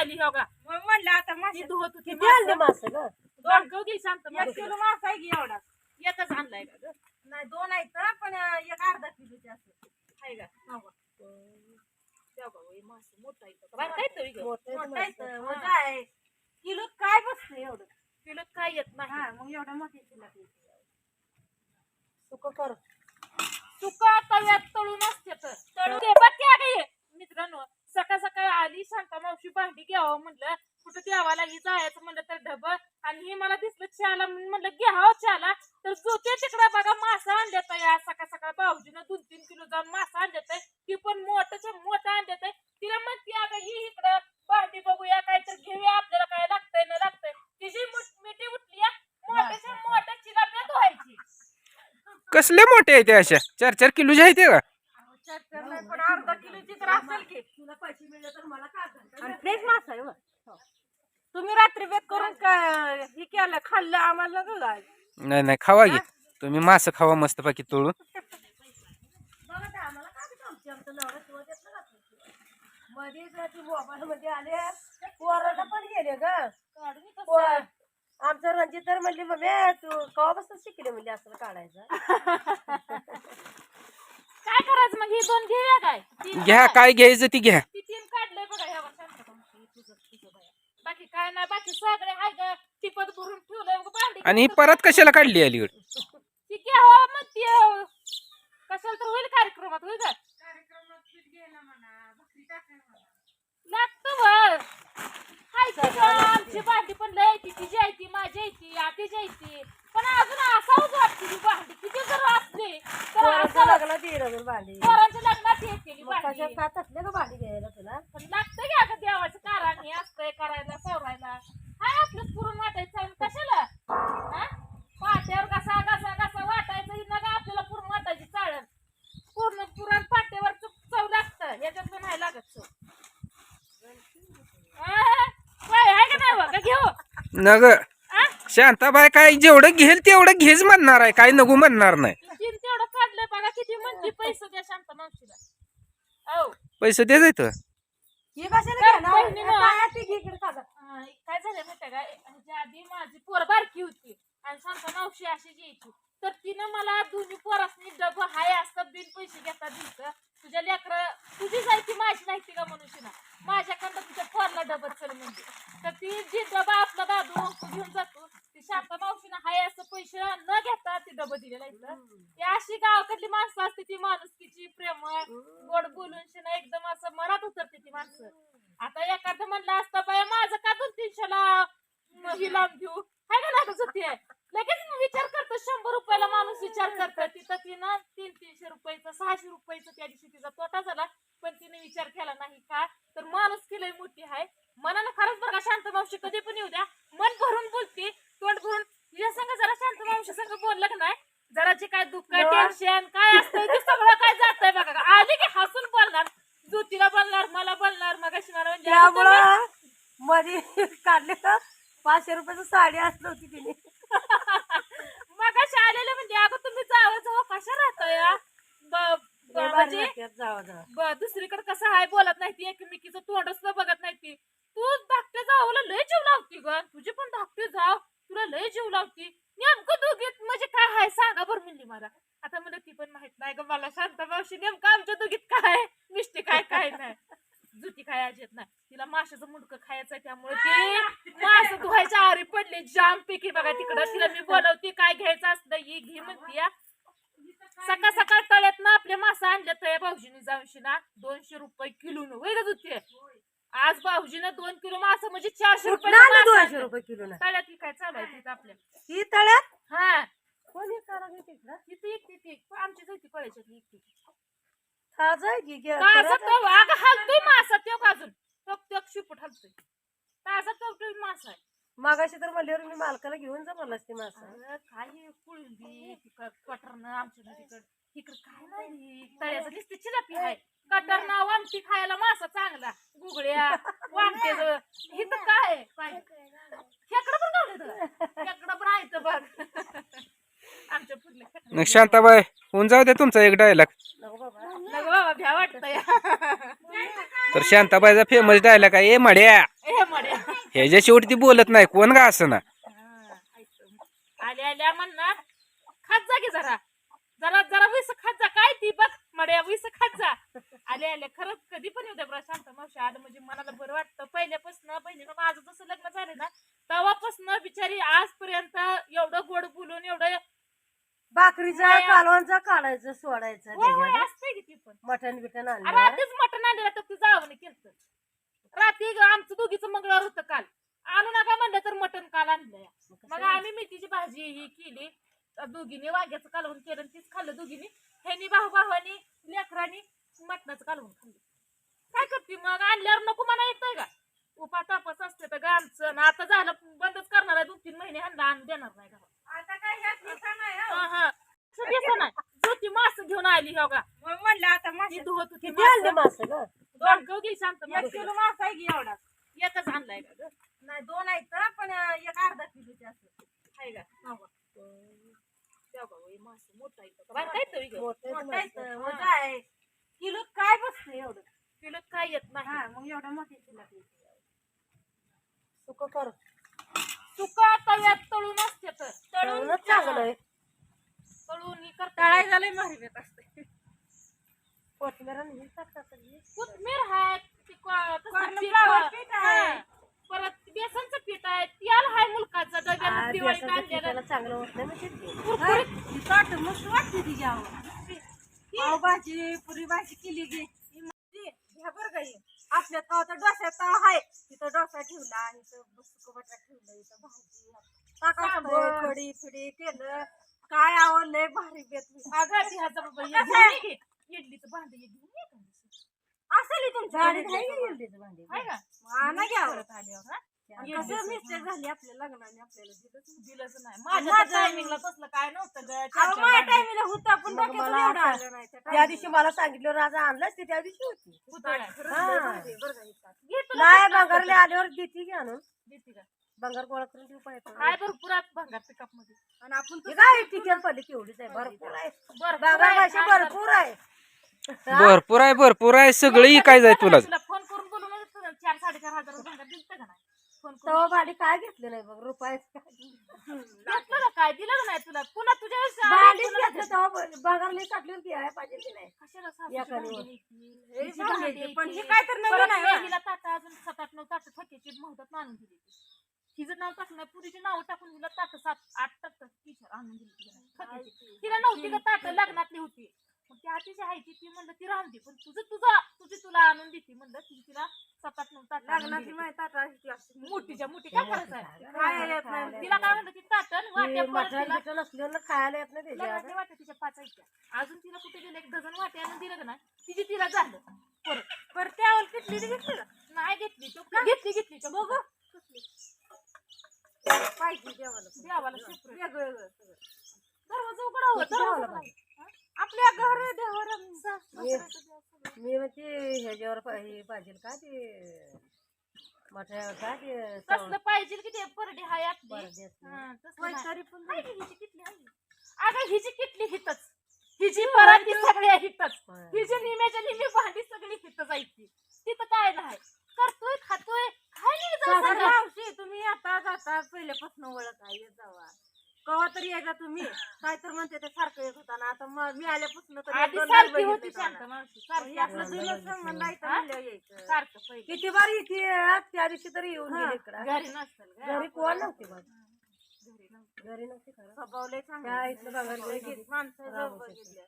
आली हो का? म्हणलं आता मासे धुवत होती किती आणले मासं. ग? दोन गहू घे एक मावशी. किलो मासा आहे की एवढा? एकच आणलाय का ग? नाही दोन आहेत पण एक अर्धा किलोचे असं आहे का? हो मासं मोठं आहे का? बारकं आहे तरी ग. मोठे मोठा आहे तर, वजा आहे. किलो काय बसतं एवढं? किलोत काय येत नाही? हा मग एवढा मोठी किलो सुक कर. तुका तव्यात तळून असते तर. तळून दे. बघ की अगं हे. मित्रांनो सकाळ सकाळ आली शांता मावशी भांडी घ्यावं म्हणलं. कुठं देवाला ही जायचं म्हणलं तर ढब. आणि ही मला दिसलं चहाला म्हणलं घ्यावं चहाला. तर जो ते तिकडे बघा मासा आणल्यात या सकाळ सकाळ भाऊजीनं दोन तीन किलो जाऊन मासा आणल्यात ती पण मोठ्याच्या मोठं आणल्यात तिला म्हणते अगं ही इकडं भांडी बघूया काय तर घेऊया आपल्याला काय लागतंय न लागतंय. तिची मुठ- उठली या. मोठ्याच्या मोठ्या चिलाप्या धुवायची. कसले मोठे आहेत ते अशा? चार चार किलोचे आहेत ते का? पण अर्धा किलोची तर असेल की तुला पैसे मिळले तर मला काय आणि फ्रेश मासा आहे हो. तुम्ही रात्री बेत करून काय हे केलं खाल्लं आम्हाला नको नाही नाही खावा घे तुम्ही मासं खावा मस्त पाकी तळून. बघा ते आम्हाला काय देतं आमची? आमचं नवरा शिवाय देत नाही का? मध्ये जर ती मोबाईल मध्ये आले पोराला पण गेले ग. पोर आमचं रणजित तर म्हणली मम्मी तू कवापासून शिकले? म्हणजे असं काढायचं. करायचं मग ही दोन घेऊया काय? तीन घ्या काय घ्यायचं ती घ्या. ती तीन काढलंय बघा ह्या वर्षात. तुझं तुझं बाया बाकी काय नाही बाकी सगळे हाय ग. टिपत भरून ठेवलंय मग भांडी आणि ही परत कशाला काढली अलीकडे ती घ्यावं मग ती अं, कशाला तर होईल कार्यक्रमात होईल का लागतं वर हाय की गं, आमची भांडी पण लय रवीन भांडी. पोरांच्या लग्नात येते मग भांडी. कशात का भांडी घ्यायला तुला? पण लागतं की अगं देवाचं कारण हे असतंय करायला सवरायला. हाय आपलं पुरण वाटायचं आणि कशाला? हा? पाट्यावर कसा कसा कसा वाटायचं ही नका आपल्याला पुरण वाटायची चाळण. पूर्ण पुरण पाट्यावर चव लागतं. याच्यात पण नाही लागत चव. आ, काय आहे का नाही बघ? घेऊ. नग आ? शांताबाई काय जेवढं घेईल तेवढं घेच म्हणणार आहे. काय नको म्हणणार नाही. तीन बघा किती म्हणते पैसे द्या शांत मावशीला औ पैसे दे ही कशाला काय घेणार? बहिणीनं? काय ती घे इकडे. अं, काय झालं माहितीये का ह्याच्या आधी माझी पोर बारकी होती आणि सांगता मावशी अशी घ्यायची तर तिनं मला दोन्ही पोरासनी डब हाय असतं बिन पैसे घेता दिलत तुझ्या लेकर तुझी जायची माझी जायची का मनुष्य ना माझ्याकडनं तुझ्या पोरला डबल चल म्हणजे तर ती जी डबा आपला दादू अंकू घेऊन जातो ती शांता मावशीनं हाय असं पैसे न घेता ती डबं दिलेलं इथं ती अशी गावाकडली माणसं असते ती माणुसकीची प्रेम गोड बोलून शिना एकदम असं मनात उतरते ती माणसं. आता एखादं म्हणलं असतं बाया माझं का दोन तीनशेला ही लावून घेऊ. हाय का नाही ते लगेच विचार करतो शंभर रुपयाला माणूस विचार करतो. तिथं तिनं तीन तीनशे रुपयाचं सहाशे रुपयाचं त्या दिवशी तिचा तोटा झाला पण तिने विचार केला नाही का? तर माणूस केलंय मोठी आहे मनानं खरंच बघा शांत मावशी कधी पण येऊ द्या. मन भरून बोलते तोंड भरून. तुझ्या संग जरा शांत मावशी संग बोललं का नाही? जरा जे काय दुःख टेन्शन काय असतं ते सगळं काय जातंय बघा आली की हसून बोलणार ज्योतीला बोलणार मला बोलणार मग अशी मला म्हणजे अगं तुम्ही- त्यामुळं तर पाचशे रुपयाची साडी असली होती तिने. मग अशी आलेले म्हणजे अगं तुम्ही जावं जावं कशा राहता या ब- ब- म्हणजे जावा जावा. ब- दुसरीकडे कसं आहे बोलत नाही ती एकमेकीचं तोंड सुद्धा बघत नाही ती. तू धाकटे जावला लय जीव लावती ग तुझी पण धाकटे जाव तुला लय जीव लावती. नेमकं दोघीत म्हणजे काय आहे सांगा बरं म्हणली मला. आता मला ती पण माहीत नाही ग मला शांत मावशी नेमकं आमच्या दोघीत काय आहे, मिष्टी काय काय नाही. जुती अजित नाही. तिला माशाचं मुंडकं खायचं आहे त्यामुळे ती मास धुवायच्या आरी पडली. जाम पैकी बघा तिकडं. तिला मी बोलवते काय घ्यायचं असलं ही घे म्हणती या. सकाळ सकाळ तळ्यात ना आपल्या मासा आणल्या तया भाऊजीने जाऊनशी ना दोनशे रुपये किलो न. वय होती आज भाऊजीनं दोन किलो मासा म्हणजे चारशे रुपये आणलं दोनशे रुपये किलो ना? तळ्यात ही काय चालू आहे तिथं आपल्या? ही तळ्यात? हा. कोणी करा? तिथं एक ती आमची जायची कळायची एक. ताजं आहे की घे, ताजा परत. तो अगं हलतोय मासा अजून. तो शिपूट हलतोय. ताजा तो मासा आहे. मागाशी तर म्हणल्यावर मी मालकाला घेऊन जा मला ती मासा. काय हे कुळबी तिकड कटरनं आमच्या तिकड. तिकड काय नाही तळ्याचं नुसती चिलापी आहे. कटरना वामटी खायला मासा चांगला. गुगड्या वामटे इथं काय आहे? पाय? खेकडं पण गावले खेकडं पण आहे इथं बघ. आमच्या पुढले खेकडं मग शांताबाई होऊन जाऊ दे तुमचा एक डायलॉग भ्या वाटतंय तर शांताबाईचा फेमस डायलॉग आहे ए मड्या. हे ह्याच्या शेवटी ती बोलत नाही कोण का असं ना. आल्या आल्या म्हणणार. खात जा की जरा. जरा जरा वीस खात जा. काय ती बघ मड्या वीस खात जा. आले आले खरंच कधी पण येऊ द्या शांत मावशी. आलं म्हणजे मनाला बरं वाटतं. पहिल्यापासून बहिणीनं माझं जसं लग्न झालं ना तेव्हापासून बिचारी आजपर्यंत एवढं गोड बोलून एवढं भाकरीचा. कालवांचा काढायचं सोडायचं होय होय त्याच्यात. असते की ती पण. मटण बिटन आणलं. रात्रीच मटण आणलेलं तर ती जावं केलं रात्री आमचं दोघीचं मंगळवार होतं काल. आणू नका म्हणलं तर मटण काल आणलंय. मग आम्ही मेथीची भाजी ही केली. दोघींनी वांग्याचं कालवून केलं आणि तीच खाल्लं दोघींनी. ह्यानी भाऊ भावानी लेकरांनी मटणाचं कालवून खाल्लं. काय करते मग? आणल्यावर नको म्हणा येतंय का? उपा तापच असते तर आमचं. आणि आता झालं बंदच करणार आहे. दोन तीन महिने ह्यांना आणून देणार नाही गावात. आता काय ह्यात दिसा नाही हो. हा हा. ज्योती मास घेऊन आली हो का? मग म्हणलं आता मासे धुवत होती किती आणले मासं. ग? दोन गहू घे शांत एक किलो मासा आहे की एवढा? एकच आणलाय का ग? नाही दोन आहेत पण एक अर्धा किलोचे असं हाय का? हा बघ. त्या बघ, मासं मोठं आहे. का? बारकं आहे तो इकडं. मोठं मोठा मास. आहे मोठा आहे. किलो काय बसतं एवढं? किलोत काय येत नाही. हा मग एवढा मोठे किलो सुकं कर. सुका तव्यात तळून असते तर तळूनच चांगलं आहे तळून ही करता तळाय झालंय मारी बेत असते कोथमीर आणि हे टाकतात सगळी. कोथमीर आहे ती को- तसं कॉर्न पीठ पीठ आहे. हा. परत बेसनचं पीठ आहे तेल आहे मुलकाचं आ, डब्यानं दिवाळीत बेसनचं आणलेलं पिठाला चांगलं होत नाही म्हणजे ते. कुरकुरीत ताट मस्त वाटते तिच्यावर पावभाजी पुरी भाजी केली गे ही मस्ती. बरं का ही. आपल्या गावात तर डोसा ताव आहे डोसा ठेवला इथं सुकं बटाटा ठेवलं इथं भाजी टाकायचं कढी फिडी केलं काय आवडलंय भारी बेत अगं ती हे की. इडलीचं भांडं घेऊन? असेल तुमच्या गाडीत आहे इडलीचं भांडी? आहे का आणा घ्या परत आल्यावर? आणि कसं मिस्टेक झाली आपल्या लग्नाने आपल्याला दिलंच नाही. दिलंच नाही. माझ्या टायमिंगला तसलं काय नव्हतं ग. अहो, चार-चार माझ्या भांडी. टायमिला होतं पण मग डोक्यात मला एवढं असं- आलं नाही. त्या त्या दिवशी मला सांगितलं राजा आणलाच ते त्या दिवशी होती. होतं काय? हा. घे तुला नाही बंगारले आल्यावर देते की आणून. देते का? बंगार गोळा करून ठेवू पाहिजे काय भरपूर आहे भंगार पिकअपमध्ये. आणि आपण हे काय टिचर पडली केवढीच आहे? भरपूर आहे. भरपूर बंगार आहे, भाषा भरपूर आहे भरपूर आहे. भरपूर आहे सगळं इकाय जाय तुला फोन करून बोलून चार साडेचार हजार भंगार का नाही? फोन तवा भाडी काय घेतलं नाही बघ रुपये घेतलं का काय दिलं का नाही तुला पुन्हा तुझ्या वेळेस आले, भाडीच पुन्हा घेतलं तेव्हा बंगारले टाकली होती आहे पाहिजे की नाही कशाला सासूची एका भांडी दिवस. घ्यायची? हे हिची भांडी भांडी घ्यायची, पण. हे काय तर नवीन परत आहे बा. मेहंदीला ताटं अजून सात आठ नऊ ताटं ठोक्याची मुहूर्तात आणून दिली तिचं नाव टाकलं नाही पुरीची नाव टाकून दिलं ताटं सात आठ ताटं टीचर आणून दिली तिला ठोक्याची. तिला नव्हती का ताटं लग्नातली होती मग ती आतीची आहे ती ती म्हणलं ती राहून दे पण तुझं तुझं तुझी तुला आणून देते म्हणलं ती तिला सात आठ नऊ ताटं आणून लग्नाची दिली. माहिती आता अशी असते. मोठीच्या मोठी काय करायचं? आहे काय येत नाही. तिला काय म्हणलं ती ताटण वाट्या परत तिला ना खायला येत नाही त्याच्या लग्नातल्या वाट्या तिच्या पाच ऐकत्या अजून तिला कुठे गेलं? एक डझन वाट्या आणून दिलं का नाही? तिची तिला झालं. परत. बरं त्यावर किटली घेतली का? नाही घेतली. तो घेतली घेतली. तो बघ. पाहिजे देवाला. देवाला separate. वेगळं वेगळं सगळं. दरवाजा उघडा हो आपल्या घर देवावर मी म्हणते ह्याच्यावर पा- हे पाहिजे का ते? का ते तसलं पाहिजे की ते परडी हाय आपली. परदेस. हा, तसलं नाही. तरी पण हाय की हिची किटली हाय. अगं हिची किटली हितच. हिची परत ती सगळी हितच. होय. हिची निम्याच्या निमी भांडी सगळी हितच ऐकती तिथं काय नाही. करतोय खातोय नाही जाऊ सागर सगळं. मावशी तुम्ही आता जाता पहिल्यापासून ओळख आहे जावा. कवा तरी यायचा तुम्ही काय तर म्हणते ते सारखं येत होता ना आता मग मी आल्यापासून तर आधी सारखी बघितले होती तुम्हाला. शांत मावशी सारखी आपलं आपलं जुनं संबंध आहे तर? म्हणल्यावर यायचं सारखं पहिले किती बार येते आज त्या दिवशी तरी येऊन गेली इकडं घरी नसतं घरी कोण नव्हती बघ घरी नसतं. घरी नव्हती खरं स्वभाव लय चांगला त्या आहे. इथलं बघायला गेली. लगेच माणसं राम जवळ बघितल्या.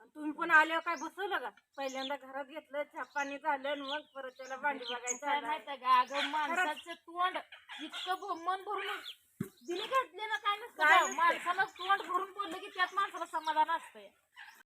आणि तुम्ही पण आल्यावर काय बसवलं का पहिल्यांदा घरात घेतलं चहा पाणी झालं आणि मग परत त्याला भांडी बघायचं काय आलं. माहितीये का अगं माणसाचं तोंड इतकं भ- मन भरून दिली घातली ना काय नसतं. माणसानं तोंड भरून बोललं की त्यात माणसाला समाधान असतंय